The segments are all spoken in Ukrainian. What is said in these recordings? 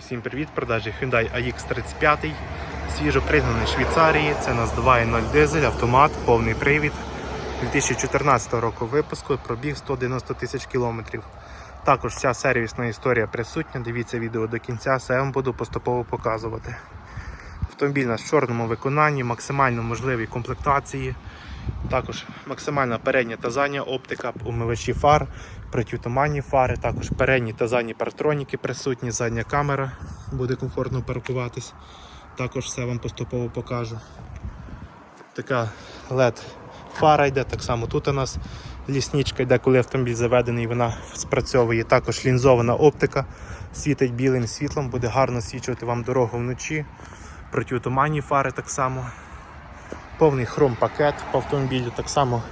Всім привіт, продажі Hyundai AX35, свіжо пригнаний Швейцарії. Це у нас 2.0 дизель, автомат, повний привід. 2014 року випуску, пробіг 190 тисяч кілометрів. Також вся сервісна історія присутня. Дивіться відео до кінця, все вам буду поступово показувати. Автомобіль в чорному виконанні, максимально можливій комплектації. Також максимальна передня та задня оптика, умивачі фар, протитуманні фари, також передні та задні партроніки присутні, задня камера буде комфортно паркуватись. Також все вам поступово покажу. Така LED фара йде, так само тут у нас лісничка йде, коли автомобіль заведений, вона спрацьовує. Також лінзована оптика, світить білим світлом, буде гарно свічувати вам дорогу вночі. Протитуманні фари так само. Повний хром пакет по автомобілю, так само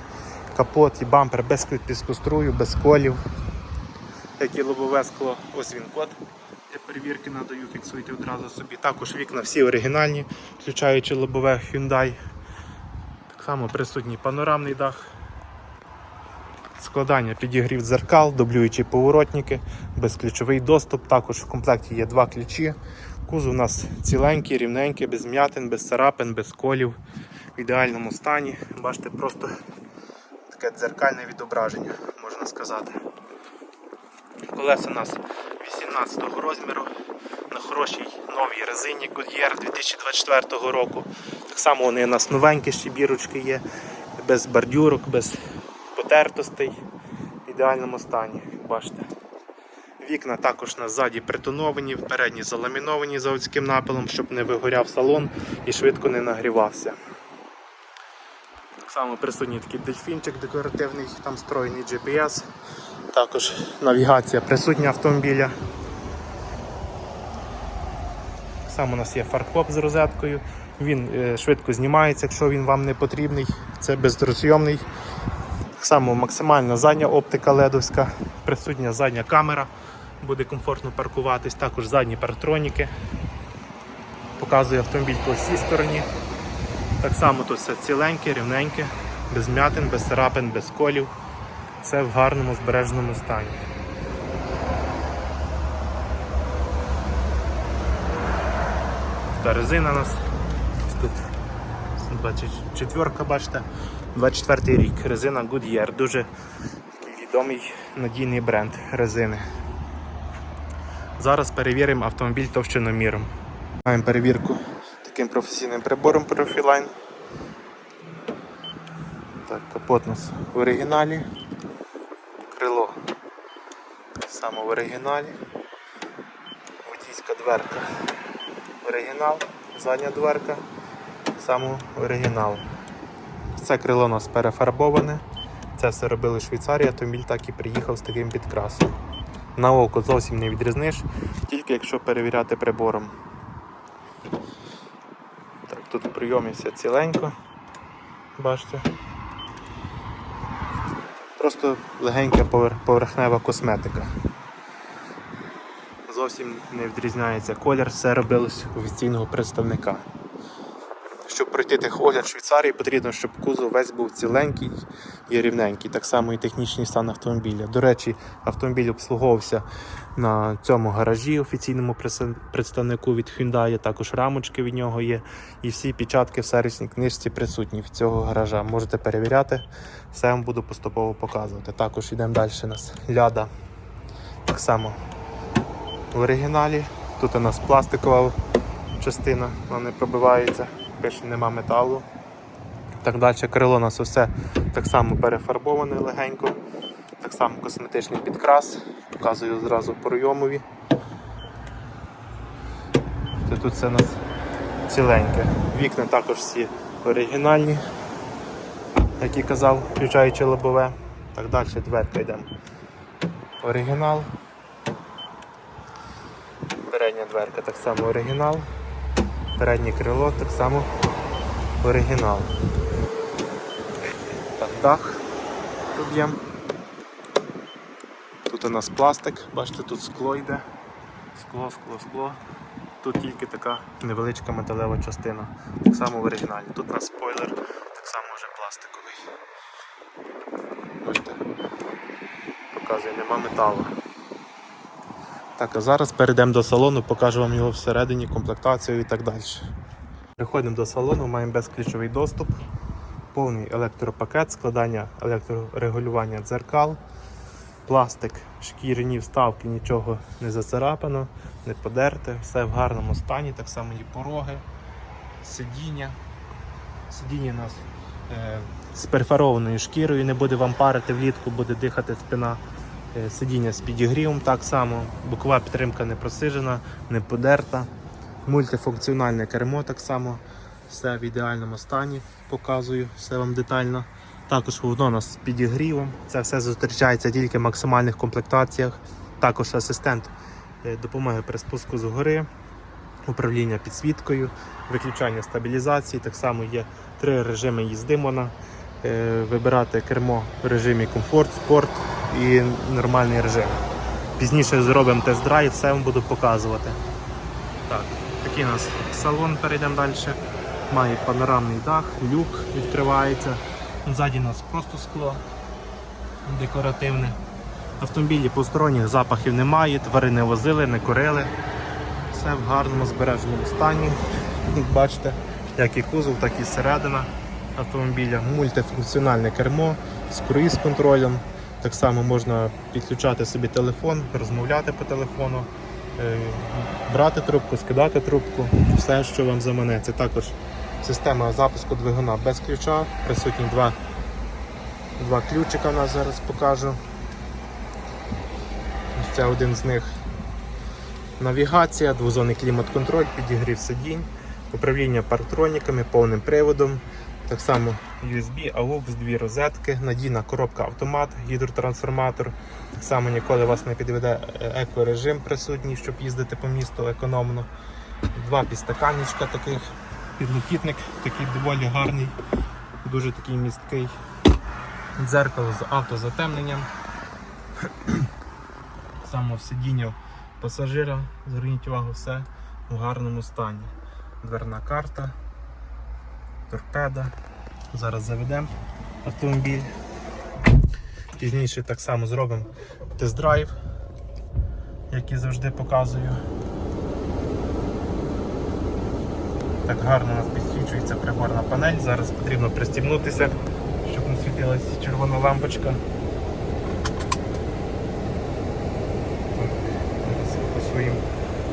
капот і бампер без піскострую, без колів. І лобове скло, ось він код для перевірки надаю, фіксуйте одразу собі. Також вікна всі оригінальні, включаючи лобове Hyundai. Так само присутній панорамний дах. Складання підігрів дзеркал, дублюючі поворотники, безключовий доступ. Також в комплекті є два ключі. Кузов у нас ціленький, рівненький, без м'ятин, без царапин, без колів, в ідеальному стані. Бачите, просто таке дзеркальне відображення, можна сказати. Колеса у нас 18 розміру на хорошій новій резині Goodyear 2024 року. Так само вони у нас новенькі, ще бірочки є, без бордюрок, без потертостей, в ідеальному стані, бачите. Вікна також на ззаді притоновані, передні заламіновані заводським напилом, щоб не вигоряв салон і швидко не нагрівався. Само присутній такий дельфінчик декоративний, там встроєний GPS. Також навігація присутня автомобіля. Так у нас є фаркоп з розеткою. Він е, швидко знімається, якщо він вам не потрібний. Це бездрозйомний. Так само максимальна задня оптика ледовська, присутня задня камера, буде комфортно паркуватись, також задні партроніки. Показує автомобіль по всій стороні. Так само тут все ціленьке, рівненьке, без м'ятин, без царапин, без колів. Все в гарному збереженому стані. Та резина у нас тут 24, бачите, 24 рік. Резина Goodyear, дуже відомий надійний бренд резини. Зараз перевіримо автомобіль товщиноміром. Маємо перевірку таким професійним прибором Profiline. Так, капот у нас в оригіналі. Крило саме в оригіналі. Водійська дверка оригінал, задня дверка, саме оригінал. Це крило у нас перефарбоване. Це все робили в Швейцарії, автомобіль так і приїхав з таким підкрасом. На око зовсім не відрізниш, тільки якщо перевіряти прибором. Тут в прийомі все ціленько. Бачите. Просто легенька поверхнева косметика. Зовсім не відрізняється колір, все робилось офіційного представника. Щоб пройти техогляд в Швейцарії, потрібно, щоб кузов весь був ціленький і рівненький, так само і технічний стан автомобіля. До речі, автомобіль обслуговувався на цьому гаражі офіційному представнику від Hyundai, також рамочки від нього є. І всі печатки в сервісній книжці присутні від цього гаража. Можете перевіряти, все вам буду поступово показувати. Також йдемо далі у нас ляда. Так само в оригіналі. Тут у нас пластикова частина, вона не пробивається, пише нема металу. Так далі крило у нас усе так само перефарбоване легенько, так само косметичний підкрас, показую зразу по прийомові. Це тут все у нас ціленьке. Вікна також всі оригінальні, як і казав, включаючи лобове. Так далі дверка йдемо. Оригінал. Передня дверка так само оригінал. Переднє крило так само оригінал. Так, дах тут. Тут у нас пластик, бачите, тут скло йде. Скло, скло, скло. Тут тільки така невеличка металева частина. Так само в оригіналі. Тут у нас спойлер, так само вже пластиковий. Бачите, показує, нема металу. Так, а зараз перейдемо до салону, покажу вам його всередині, комплектацію і так далі. Приходимо до салону, маємо безключовий доступ, повний електропакет, складання електрорегулювання дзеркал, пластик, шкіряні вставки, нічого не зацарапано, не подерте, все в гарному стані, так само і пороги, сидіння. Сидіння у нас е, з перфорованою шкірою, не буде вам парити влітку, буде дихати спина. Е, Сидіння з підігрівом так само, бокова підтримка не просижена, не подерта. Мультифункціональне кермо так само, все в ідеальному стані, показую, все вам детально. Також воно у нас з підігрівом. Це все зустрічається тільки в максимальних комплектаціях. Також асистент е, допомоги при спуску з гори, управління підсвіткою, виключання стабілізації. Так само є три режими їзди можна е, вибирати кермо в режимі комфорт, спорт і нормальний режим. Пізніше зробимо тест-драйв, все вам буду показувати. Так, такий у нас салон, перейдемо далі. Має панорамний дах, люк відкривається. Ззаді у нас просто скло декоративне. Автомобілі посторонніх запахів немає, твари не возили, не курили. Все в гарному збереженому стані. Бачите, як і кузов, так і середина автомобіля. Мультифункціональне кермо з круїз-контролем. Так само можна підключати собі телефон, розмовляти по телефону, е, брати трубку, скидати трубку, все, що вам заманеться. Також система запуску двигуна без ключа, присутні два, два ключика у нас зараз покажу. Це один з них. Навігація, двозонний клімат-контроль, підігрів сидінь, управління парктроніками, повним приводом. Так само USB, AUX, дві розетки, надійна коробка автомат, гідротрансформатор. Так само ніколи вас не підведе е, екорежим присутній, щоб їздити по місту економно. Два підстаканничка таких, підлокітник такий доволі гарний, дуже такий місткий. Дзеркало з автозатемненням. Само сидіння пасажира, зверніть увагу, все в гарному стані. Дверна карта, торпеда. Зараз заведемо автомобіль. Пізніше так само зробимо тест-драйв, як і завжди показую. Так гарно у нас підсвічується приборна панель. Зараз потрібно пристібнутися, щоб не світилась червона лампочка. Своїм.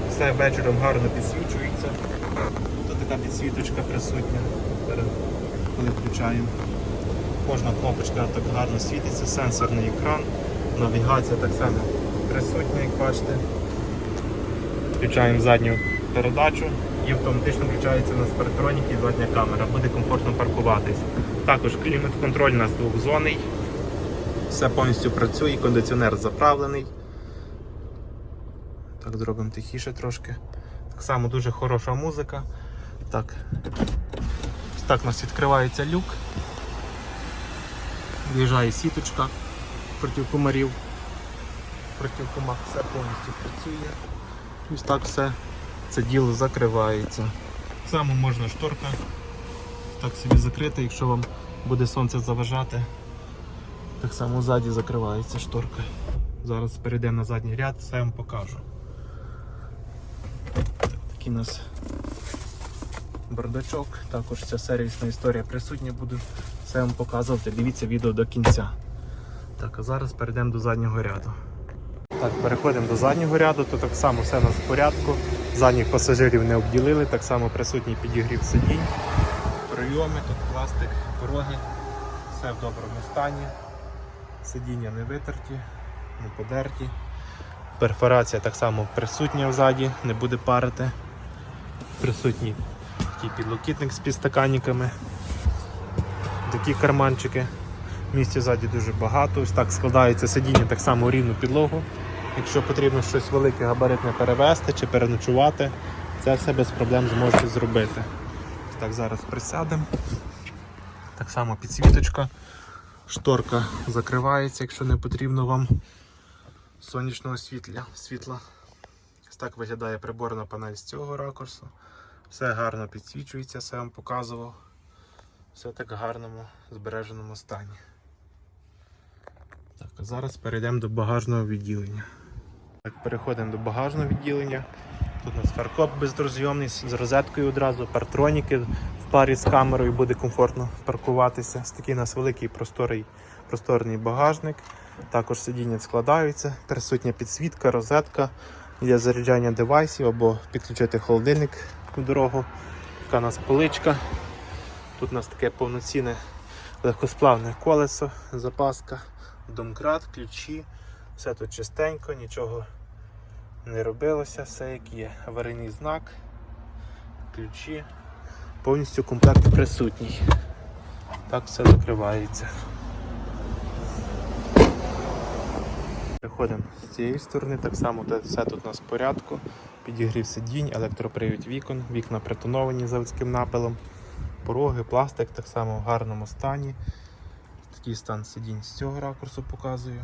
Все вечором гарно підсвічується. Тут така підсвіточка присутня. Коли включаємо. Кожна кнопочка так гарно світиться, сенсорний екран, навігація так само присутня, як бачите. Включаємо задню передачу і автоматично включається на спартроніки і задня камера, буде комфортно паркуватись. Також клімат-контроль у нас двохзонний. Все повністю працює, кондиціонер заправлений. Так, зробимо тихіше трошки. Так само дуже хороша музика. Так. Так у нас відкривається люк. В'їжджає сіточка проти комарів. Проти комах все повністю працює. Ось так все це діло закривається. Само можна шторка так собі закрити, якщо вам буде сонце заважати. Так само ззаді закривається шторка. Зараз перейдемо на задній ряд, все вам покажу. Так, такий у нас бардачок, також ця сервісна історія присутня, буду все вам показувати. Дивіться відео до кінця. Так, а зараз перейдемо до заднього ряду. Так, переходимо до заднього ряду, тут так само все у нас в порядку. Задніх пасажирів не обділили, так само присутній підігрів сидінь, прийоми, тут пластик, пороги, все в доброму стані. Сидіння не витерті, не подерті. Перфорація так само присутня взаді, не буде парити. Присутній такий підлокітник з підстаканниками. Такі карманчики. Місця ззаді дуже багато. Ось так складається сидіння так само рівну підлогу. Якщо потрібно щось велике габаритне перевезти чи переночувати, це все без проблем зможете зробити. Так, зараз присядемо. Так само підсвіточка. Шторка закривається, якщо не потрібно вам сонячного світла. Ось так виглядає приборна панель з цього ракурсу. Все гарно підсвічується, все вам показував. Все так в гарному збереженому стані. Так, а зараз перейдемо до багажного відділення. Так, переходимо до багажного відділення. Тут у нас фаркоп бездрозйомний з розеткою одразу, партроніки в парі з камерою буде комфортно паркуватися. Ось такий у нас великий просторий, просторний багажник. Також сидіння складаються, присутня підсвітка, розетка для заряджання девайсів або підключити холодильник у дорогу. Така у нас поличка. Тут у нас таке повноцінне легкосплавне колесо, запаска, домкрат, ключі. Все тут чистенько, нічого не робилося, все як є. Аварійний знак, ключі. Повністю комплект присутній. Так все закривається. Переходимо з цієї сторони, так само все тут у нас в порядку. Підігрів сидінь, електропривід вікон, вікна притоновані заводським напилом, пороги, пластик так само в гарному стані. Такий стан сидінь з цього ракурсу показую.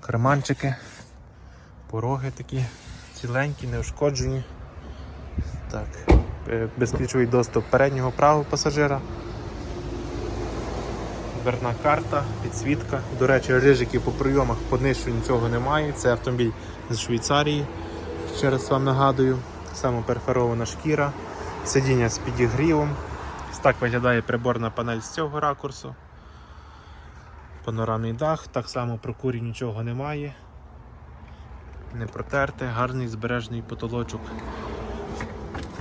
Карманчики, пороги такі ціленькі, неушкоджені. Так, е, безключовий доступ переднього правого пасажира. Дверна карта, підсвітка. До речі, рижиків по прийомах по днишу нічого немає. Це автомобіль з Швейцарії. Ще раз вам нагадую. Саме перфорована шкіра, сидіння з підігрівом. Так виглядає приборна панель з цього ракурсу. Панорамний дах, так само про курі нічого немає. Не протерте, гарний збережений потолочок.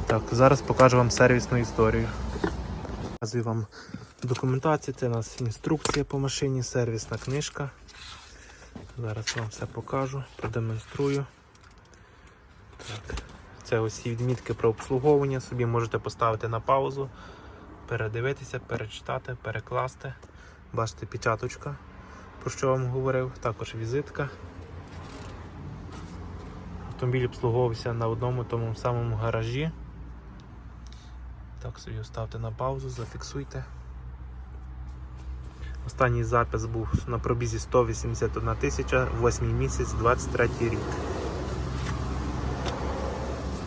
Так, зараз покажу вам сервісну історію. Показую вам документацію, це у нас інструкція по машині, сервісна книжка. Зараз вам все покажу, продемонструю. Так. Це ось відмітки про обслуговування, собі можете поставити на паузу, передивитися, перечитати, перекласти. Бачите, печаточка, про що вам говорив, також візитка. Автомобіль обслуговувався на одному тому самому гаражі. Так, собі ставте на паузу, зафіксуйте. Останній запис був на пробізі 181 тисяча, 8 місяць, 23 рік.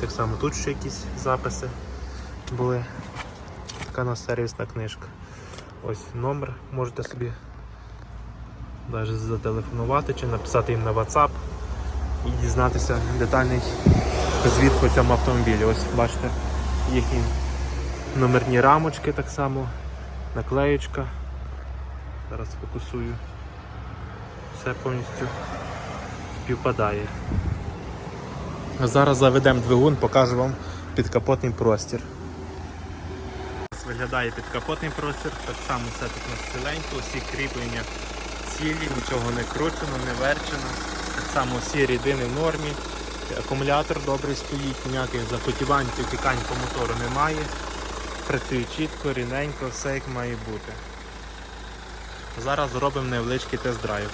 Так само тут ще якісь записи були. Така у нас сервісна книжка. Ось номер можете собі навіть зателефонувати чи написати їм на WhatsApp і дізнатися детальний звіт по цьому автомобілі. Ось бачите їхні номерні рамочки так само, наклеєчка. Зараз фокусую. Все повністю співпадає. Зараз заведемо двигун, покажу вам підкапотний простір. Виглядає підкапотний простір, так само все тут у нас усі кріплення цілі, нічого не кручено, не верчено. Так само всі рідини в нормі. Акумулятор добрий стоїть, ніяких запотівань, тікань по мотору немає. Працює чітко, рівненько, все як має бути. Зараз зробимо невеличкий тест-драйв.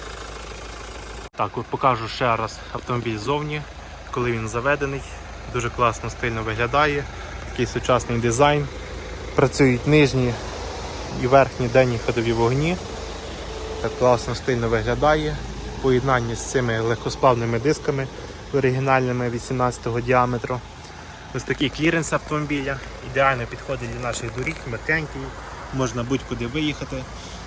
Так, от покажу ще раз автомобіль ззовні, коли він заведений. Дуже класно, стильно виглядає. Такий сучасний дизайн. Працюють нижні і верхні денні ходові вогні. Так класно стильно виглядає. Поєднання з цими легкосплавними дисками оригінальними 18-го діаметру. Ось такий кліренс автомобіля. Ідеально підходить для наших доріг, м'якенький. Можна будь-куди виїхати,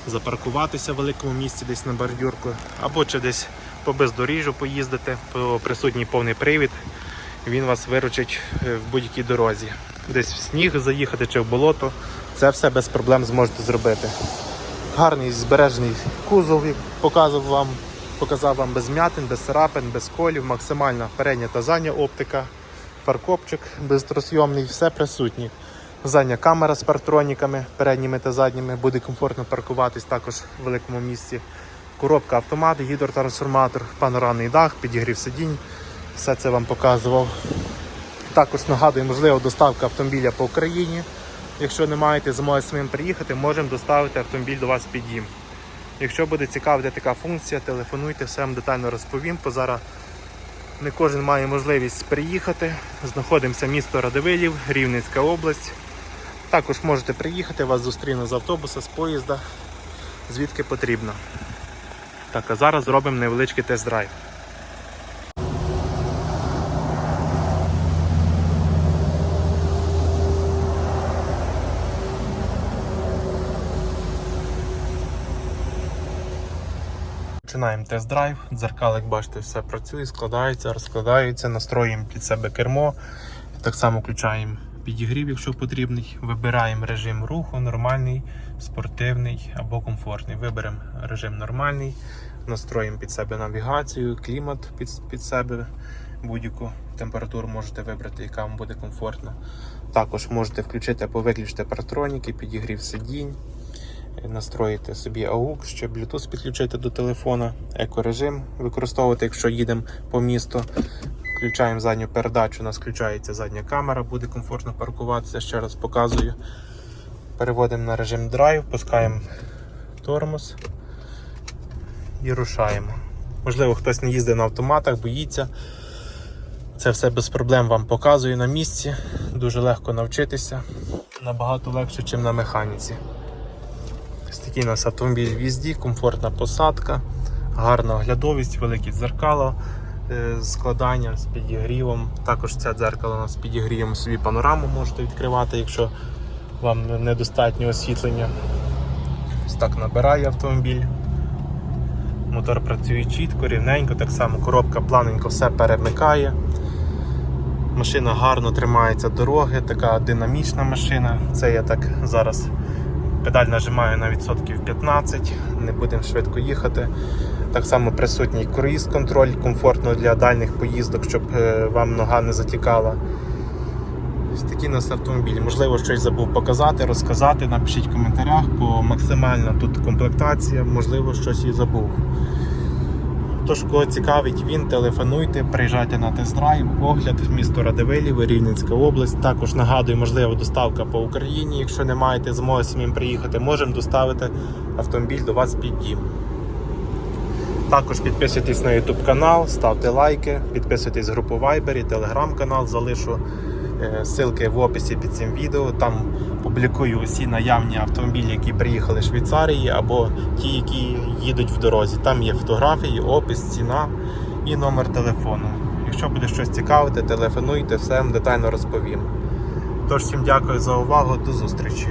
запаркуватися в великому місці десь на бордюрку, або чи десь по бездоріжжю поїздити, по присутній повний привід. Він вас виручить е, в будь-якій дорозі. Десь в сніг заїхати чи в болото. Це все без проблем зможете зробити. Гарний збережений кузов, показав вам, показав вам без м'ятин, без царапин, без колів, максимальна передня та задня оптика, фаркопчик безтросйомний, все присутнє. Задня камера з партроніками, передніми та задніми, буде комфортно паркуватись також в великому місці. Коробка автомат, гідротрансформатор, панорамний дах, підігрів сидінь. Все це вам показував. Також нагадую, можливо, доставка автомобіля по Україні. Якщо не маєте змоги самим приїхати, можемо доставити автомобіль до вас під дім. Якщо буде цікавити така функція, телефонуйте, все вам детально розповім. Бо зараз не кожен має можливість приїхати. Знаходимося місто Радивилів, Рівненська область. Також можете приїхати, вас зустріну з автобуса, з поїзда, звідки потрібно. Так, а зараз зробимо невеличкий тест-драйв. Починаємо тест-драйв. Дзеркал, як бачите, все працює, складається, розкладається, настроюємо під себе кермо. Так само включаємо підігрів, якщо потрібний. Вибираємо режим руху, нормальний, спортивний або комфортний. Виберемо режим нормальний, настроїмо під себе навігацію, клімат під, під себе, будь-яку температуру можете вибрати, яка вам буде комфортна. Також можете включити або виключити паратроніки, підігрів сидінь настроїти собі AUX, щоб Bluetooth підключити до телефона, екорежим використовувати, якщо їдемо по місту. Включаємо задню передачу, у нас включається задня камера, буде комфортно паркуватися, ще раз показую. Переводимо на режим драйв, пускаємо тормоз і рушаємо. Можливо, хтось не їздив на автоматах, боїться. Це все без проблем вам показую на місці. Дуже легко навчитися. Набагато легше, ніж на механіці. Ось такий у нас автомобіль в їзді, комфортна посадка, гарна оглядовість, великі дзеркала, е, складання з підігрівом. Також це дзеркало з підігрівом собі панораму можете відкривати, якщо вам недостатньо освітлення. Ось так набирає автомобіль. Мотор працює чітко, рівненько, так само коробка плавненько все перемикає. Машина гарно тримається дороги, така динамічна машина. Це я так зараз Педаль нажимаю на відсотків 15, не будемо швидко їхати. Так само присутній круїз контроль, комфортно для дальніх поїздок, щоб е, вам нога не затікала. Ось такий у нас автомобіль. Можливо, щось забув показати, розказати. Напишіть в коментарях, бо максимальна тут комплектація, можливо, щось і забув. Тож, кого цікавить він, телефонуйте, приїжджайте на тест-драйв, огляд в місто Радивилів, Рівненська область. Також нагадую, можливо, доставка по Україні. Якщо не маєте змоги самим приїхати, можемо доставити автомобіль до вас під дім. Також підписуйтесь на YouTube канал, ставте лайки, підписуйтесь в групу Viber і Telegram канал, залишу ссылки в описі під цим відео. Там публікую усі наявні автомобілі, які приїхали з Швейцарії, або ті, які їдуть в дорозі. Там є фотографії, опис, ціна і номер телефону. Якщо буде щось цікавити, телефонуйте, все вам детально розповім. Тож всім дякую за увагу, до зустрічі.